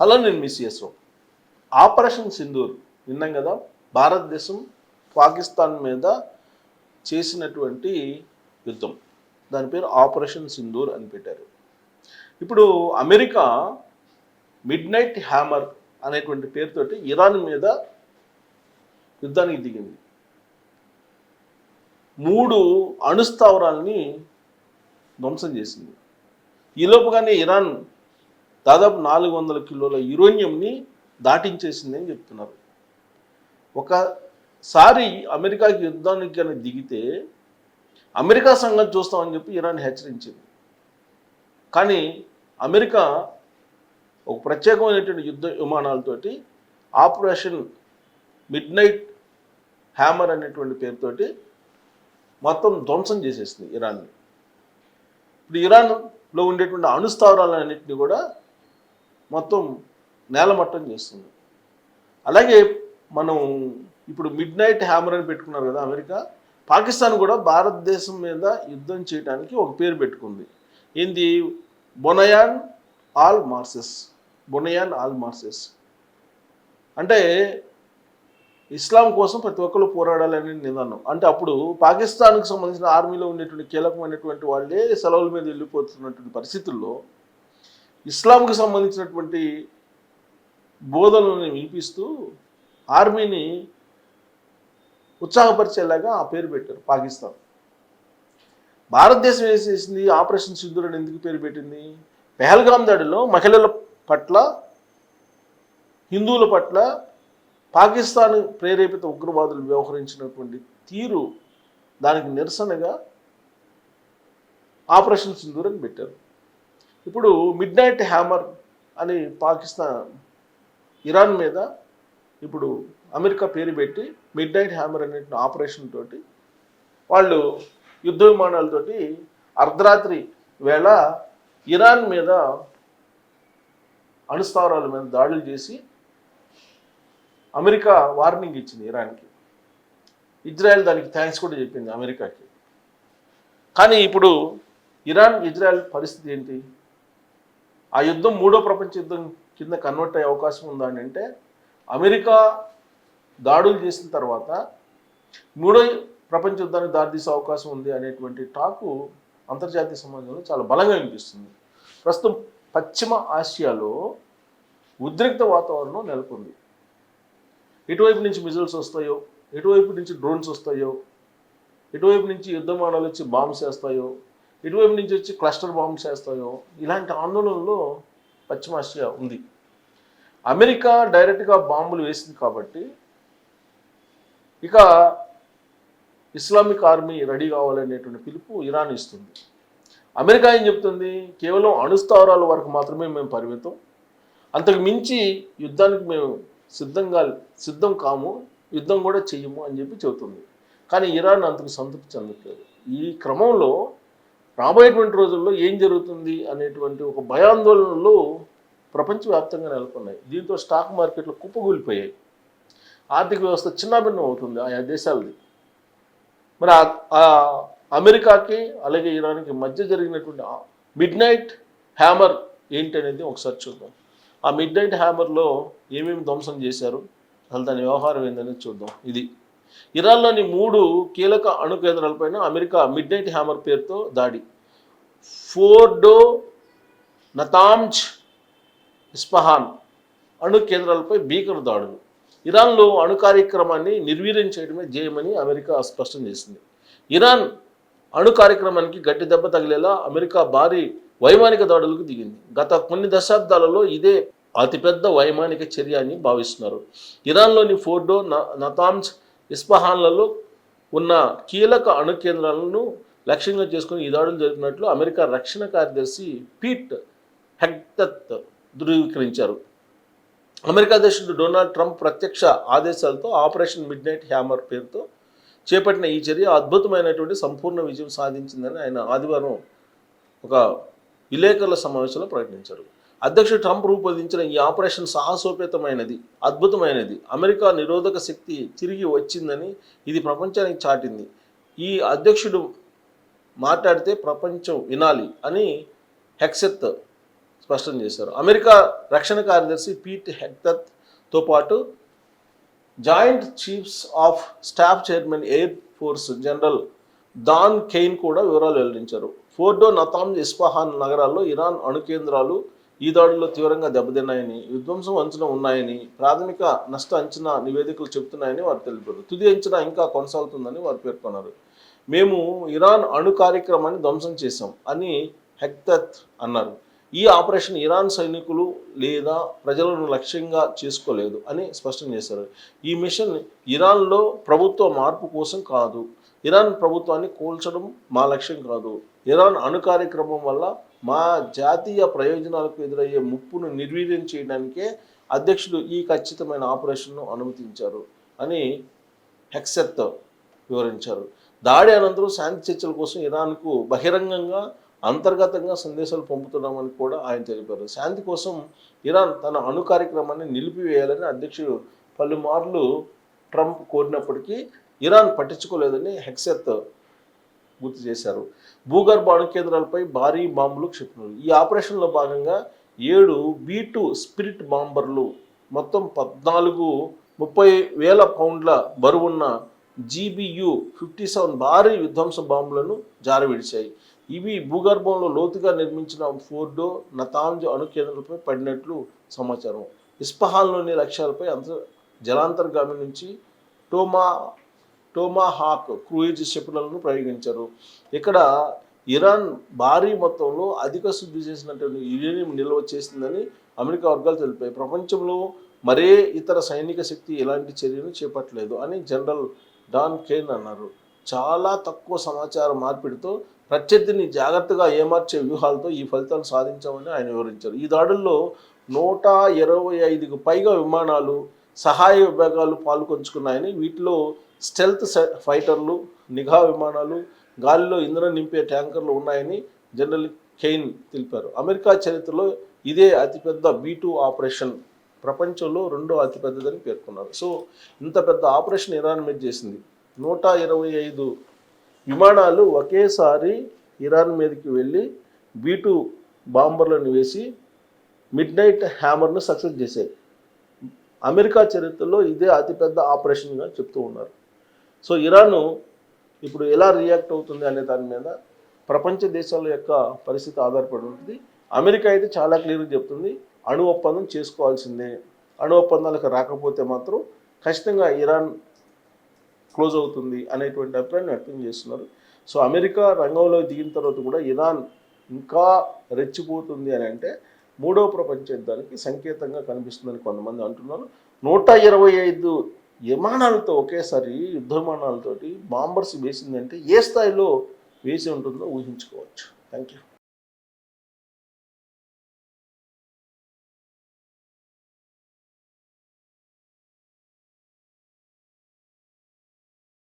Hello నేను miss చేసాం operation Sindoor విన్నాం కదా? భారతదేశం పాకిస్తాన్ మీద చేసినటువంటి యుద్ధం. దాని పేరు ఆపరేషన్ సింధూర్ అని పెట్టారు. ఇప్పుడు అమెరికా మిడ్ నైట్ హ్యామర్ అనేటువంటి పేరుతోటి ఇరాన్ మీద యుద్ధానికి దిగింది. మూడు అణుస్థావరాల్ని ధ్వంసం చేసింది. ఈలోపుగానే ఇరాన్ దాదాపు నాలుగు వందల కిలోల యురోనియంని దాటించేసింది అని చెప్తున్నారు. ఒకసారి అమెరికాకి యుద్ధానికి కానీ దిగితే అమెరికా సంగతి చూస్తామని చెప్పి ఇరాన్ హెచ్చరించింది. కానీ అమెరికా ఒక ప్రత్యేకమైనటువంటి యుద్ధ విమానాలతోటి ఆపరేషన్ మిడ్ నైట్ హ్యామర్ అనేటువంటి పేరుతోటి మొత్తం ధ్వంసం చేసేసింది ఇరాన్ని. ఇప్పుడు ఇరాన్లో ఉండేటువంటి అణుస్థావరాలన్నింటినీ కూడా మొత్తం నేలమట్టం చేస్తుంది. అలాగే మనం ఇప్పుడు మిడ్ నైట్ హ్యామర్ అని పెట్టుకున్నారు కదా అమెరికా పాకిస్తాన్ కూడా భారతదేశం మీద యుద్ధం చేయడానికి ఒక పేరు పెట్టుకుంది. ఏంది? Bunyan al Marsus. Bunyan al Marsus. అంటే ఇస్లాం కోసం ప్రతి ఒక్కరు పోరాడాలని నిదానం అంటే అప్పుడు పాకిస్తాన్కు సంబంధించిన ఆర్మీలో ఉండేటువంటి కీలకమైనటువంటి వాళ్ళే సెలవుల మీద వెళ్ళిపోతున్నటువంటి పరిస్థితుల్లో ఇస్లాంకి సంబంధించినటువంటి బోధనలను వినిపిస్తూ ఆర్మీని ఉత్సాహపరిచేలాగా ఆ పేరు పెట్టారు పాకిస్తాన్. భారతదేశం ఏం చేసింది? ఆపరేషన్ సింధూర్ అని ఎందుకు పేరు పెట్టింది? పెహల్గాం దాడిలో మహిళల పట్ల హిందువుల పట్ల పాకిస్తాన్ ప్రేరేపిత ఉగ్రవాదులు వ్యవహరించినటువంటి తీరు దానికి నిరసనగా ఆపరేషన్ సింధూర్ అని పెట్టారు. ఇప్పుడు మిడ్ నైట్ హ్యామర్ అని పాకిస్తాన్ ఇరాన్ మీద ఇప్పుడు అమెరికా పేరు పెట్టి మిడ్ నైట్ హ్యామర్ అనే ఆపరేషన్ తోటి వాళ్ళు యుద్ధ విమానాలతోటి అర్ధరాత్రి వేళ ఇరాన్ మీద అణుస్థావరాల మీద దాడులు చేసి అమెరికా వార్నింగ్ ఇచ్చింది ఇరాన్కి. ఇజ్రాయెల్ దానికి థ్యాంక్స్ కూడా చెప్పింది అమెరికాకి. కానీ ఇప్పుడు ఇరాన్ ఇజ్రాయెల్ పరిస్థితి ఏంటి? ఆ యుద్ధం మూడో ప్రపంచ యుద్ధం కింద కన్వర్ట్ అయ్యే అవకాశం ఉందా అని అంటే అమెరికా దాడులు చేసిన తర్వాత మూడో ప్రపంచ యుద్ధానికి దారితీసే అవకాశం ఉంది అనేటువంటి టాకు అంతర్జాతీయ సమాజంలో చాలా బలంగా వినిపిస్తుంది. ప్రస్తుతం పశ్చిమ ఆసియాలో ఉద్రిక్త వాతావరణం నెలకొంది. ఎటువైపు నుంచి మిజైల్స్ వస్తాయో ఎటువైపు నుంచి డ్రోన్స్ వస్తాయో ఎటువైపు నుంచి యుద్ధ విమానాలు వచ్చి బాంబ్స్ వేస్తాయో ఇటువైపు నుంచి వచ్చి క్లస్టర్ బాంబ్స్ వేస్తాయో ఇలాంటి ఆందోళనలో పశ్చిమాసియా ఉంది. అమెరికా డైరెక్ట్గా బాంబులు వేసింది కాబట్టి ఇక ఇస్లామిక్ ఆర్మీ రెడీ కావాలనేటువంటి పిలుపు ఇరాన్ ఇస్తుంది. అమెరికా ఏం చెప్తుంది? కేవలం అణుస్థావరాల వరకు మాత్రమే మేము పరిమితం. అంతకు మించి యుద్ధానికి మేము సిద్ధంగా సిద్ధం కాము యుద్ధం కూడా చెయ్యము అని చెప్పి చెబుతుంది. కానీ ఇరాన్ అంతకు సంతృప్తి చెందట్లేదు. ఈ క్రమంలో రాబోయేటువంటి రోజుల్లో ఏం జరుగుతుంది అనేటువంటి ఒక భయాందోళనలు ప్రపంచవ్యాప్తంగా నెలకొన్నాయి. దీంతో స్టాక్ మార్కెట్లు కుప్పగూలిపోయాయి ఆర్థిక వ్యవస్థ చిన్నాభిన్నం అవుతుంది ఆయా దేశాలది. మరి ఆ- అమెరికాకి అలాగే ఇరాన్కి మధ్య జరిగినటువంటి మిడ్ నైట్ హ్యామర్ ఏంటి అనేది ఒకసారి చూద్దాం. ఆ మిడ్ నైట్ హ్యామర్లో ఏమేమి ధ్వంసం చేశారు? అసలు దాని వ్యవహారం ఏందనేది చూద్దాం. ఇది. ఇరాన్లోని మూడు కీలక అణు కేంద్రాలపైన అమెరికా మిడ్ నైట్ హ్యామర్ పేరుతో దాడి. ఫోర్డో నతామ్జ్ ఇస్పహాన్ అణు కేంద్రాలపై భీకర దాడులు. ఇరాన్లో అణు కార్యక్రమాన్ని నిర్వీర్యం చేయడమే జయమని అమెరికా స్పష్టం చేసింది. ఇరాన్ అణు కార్యక్రమానికి గట్టి దెబ్బ తగిలేలా అమెరికా భారీ వైమానిక దాడులకు దిగింది. గత కొన్ని దశాబ్దాలలో ఇదే అతిపెద్ద వైమానిక చర్య అని భావిస్తున్నారు. ఇరాన్లోని ఫోర్డో న- నతాంజ్ ఇస్పహాన్లలో ఉన్న కీలక అణు కేంద్రాలను లక్ష్యంగా చేసుకుని ఈ దాడులు జరిపినట్లు అమెరికా రక్షణ కార్యదర్శి పీట్ హెక్టత్ ధృవీకరించారు. అమెరికా అధ్యక్షుడు డొనాల్డ్ ట్రంప్ ప్రత్యక్ష ఆదేశాలతో ఆపరేషన్ మిడ్ నైట్ హ్యామర్ పేరుతో చేపట్టిన ఈ చర్య అద్భుతమైనటువంటి సంపూర్ణ విజయం సాధించిందని ఆయన ఆదివారం ఒక విలేకరుల సమావేశంలో ప్రకటించారు. అధ్యక్షుడు ట్రంప్ రూపొందించిన ఈ ఆపరేషన్ సాహసోపేతమైనది అద్భుతమైనది. అమెరికా నిరోధక శక్తి తిరిగి వచ్చిందని ఇది ప్రపంచానికి చాటింది. ఈ అధ్యక్షుడు మాట్లాడితే ప్రపంచం వినాలి అని హెక్సెత్ స్పష్టం చేశారు. అమెరికా రక్షణ కార్యదర్శి పీట్ హెక్తత్తో పాటు joint chiefs of staff chairman air force general Dan Caine కూడా వివరాలు వెల్లడించారు. ఫోర్డో నతామ్ ఇస్ఫహాన్ నగరాల్లో ఇరాన్ అణు కేంద్రాలు ఈ దాడుల్లో తీవ్రంగా దెబ్బతిన్నాయని విధ్వంసం అంచనా ఉన్నాయని ప్రాథమిక నష్ట అంచనా నివేదికలు చెబుతున్నాయని వారు తెలిపారు. తుది అంచనా ఇంకా కొనసాగుతుందని వారు పేర్కొన్నారు. మేము ఇరాన్ అణు కార్యక్రమాన్ని ధ్వంసం చేశాం అని హెక్తత్ అన్నారు. ఈ ఆపరేషన్ ఇరాన్ సైనికులు లేదా ప్రజలను లక్ష్యంగా చేసుకోలేదు అని స్పష్టం చేశారు. ఈ మిషన్ ఇరాన్లో ప్రభుత్వ మార్పు కోసం కాదు. ఇరాన్ ప్రభుత్వాన్ని కూల్చడం మా లక్ష్యం కాదు. ఇరాన్ అణు కార్యక్రమం వల్ల మా జాతీయ ప్రయోజనాలకు ఎదురయ్యే ముప్పును నిర్వీర్యం చేయడానికే అధ్యక్షుడు ఈ ఖచ్చితమైన ఆపరేషన్ను అనుమతించారు అని హెక్సెత్ వివరించారు. దాడి అనంతరం శాంతి చర్చల కోసం ఇరాన్కు బహిరంగంగా అంతర్గతంగా సందేశాలు పంపుతున్నామని కూడా ఆయన తెలిపారు. శాంతి కోసం ఇరాన్ తన అణు కార్యక్రమాన్ని నిలిపివేయాలని అధ్యక్షుడు పలుమార్లు ట్రంప్ కోరినప్పటికీ ఇరాన్ పట్టించుకోలేదని హెక్సెత్ గుర్తు చేశారు. భూగర్భ అణు కేంద్రాలపై భారీ బాంబులు క్షిపణులు. ఈ ఆపరేషన్లో భాగంగా ఏడు బీ టూ స్పిరిట్ బాంబర్లు మొత్తం పద్నాలుగు ముప్పై వేల పౌండ్ల బరువున్న జీబీయు ఫిఫ్టీ సెవెన్ భారీ విధ్వంస బాంబులను జారవిడిచాయి ఇవి భూగర్భంలో లోతుగా నిర్మించిన ఫోర్డో నతాంజ్ అణు కేంద్రాలపై పడినట్లు సమాచారం. ఇస్పహాన్లోని లక్ష్యాలపై అంత జలాంతర్గామి నుంచి టోమా టోమాహాక్ క్రూయిజ్ క్షిపణులను ప్రయోగించారు. ఇక్కడ ఇరాన్ భారీ మొత్తంలో అధిక శుద్ధి చేసినటువంటి యురేనియం నిల్వ చేసిందని అమెరికా వర్గాలు తెలిపాయి. ప్రపంచంలో మరే ఇతర సైనిక శక్తి ఎలాంటి చర్యలు చేపట్టలేదు అని జనరల్ డాన్ కేన్ అన్నారు. చాలా తక్కువ సమాచార మార్పిడితో ప్రత్యర్థిని జాగ్రత్తగా ఏమార్చే వ్యూహాలతో ఈ ఫలితాలు సాధించామని ఆయన వివరించారు. ఈ దాడుల్లో నూట ఇరవై ఐదుకు పైగా విమానాలు సహాయ విభాగాలు పాల్గొంచుకున్నాయని వీటిలో స్టెల్త్ ఫైటర్లు నిఘా విమానాలు గాలిలో ఇంధనం నింపే ట్యాంకర్లు ఉన్నాయని జనరల్ కెయిన్ తెలిపారు. అమెరికా చరిత్రలో ఇదే అతిపెద్ద బీ టూ ఆపరేషన్. ప్రపంచంలో రెండో అతిపెద్దదని పేర్కొన్నారు. సో ఇంత పెద్ద ఆపరేషన్ ఇరాన్ మీద చేసింది. నూట ఇరవై ఐదు విమానాలు ఒకేసారి ఇరాన్ మీదకి వెళ్ళి బీ టూ బాంబర్లను వేసి మిడ్ నైట్ హ్యామర్ను సక్సెస్ చేశాయి. అమెరికా చరిత్రలో ఇదే అతిపెద్ద ఆపరేషన్గా చెప్తూ ఉన్నారు. సో ఇరాను ఇప్పుడు ఎలా రియాక్ట్ అవుతుంది అనే దాని మీద ప్రపంచ దేశాల యొక్క పరిస్థితి ఆధారపడి ఉంటుంది. అమెరికా అయితే చాలా క్లియర్గా చెప్తుంది అణు ఒప్పందం చేసుకోవాల్సిందే. అణు ఒప్పందాలకు రాకపోతే మాత్రం ఖచ్చితంగా ఇరాన్ క్లోజ్ అవుతుంది అనేటువంటి అభిప్రాయాన్ని వ్యక్తం చేస్తున్నారు. సో అమెరికా రంగంలో దిగిన తర్వాత కూడా ఇరాన్ ఇంకా రెచ్చిపోతుంది అని అంటే మూడవ ప్రపంచ యుద్ధానికి సంకేతంగా కనిపిస్తుందని కొంతమంది అంటున్నారు. నూట ఇరవై ఐదు విమానాలతో ఒకేసారి యుద్ధ విమానాలతోటి బాంబర్స్ వేసిందంటే ఏ స్థాయిలో వేసి ఉంటుందో ఊహించుకోవచ్చు. Thank you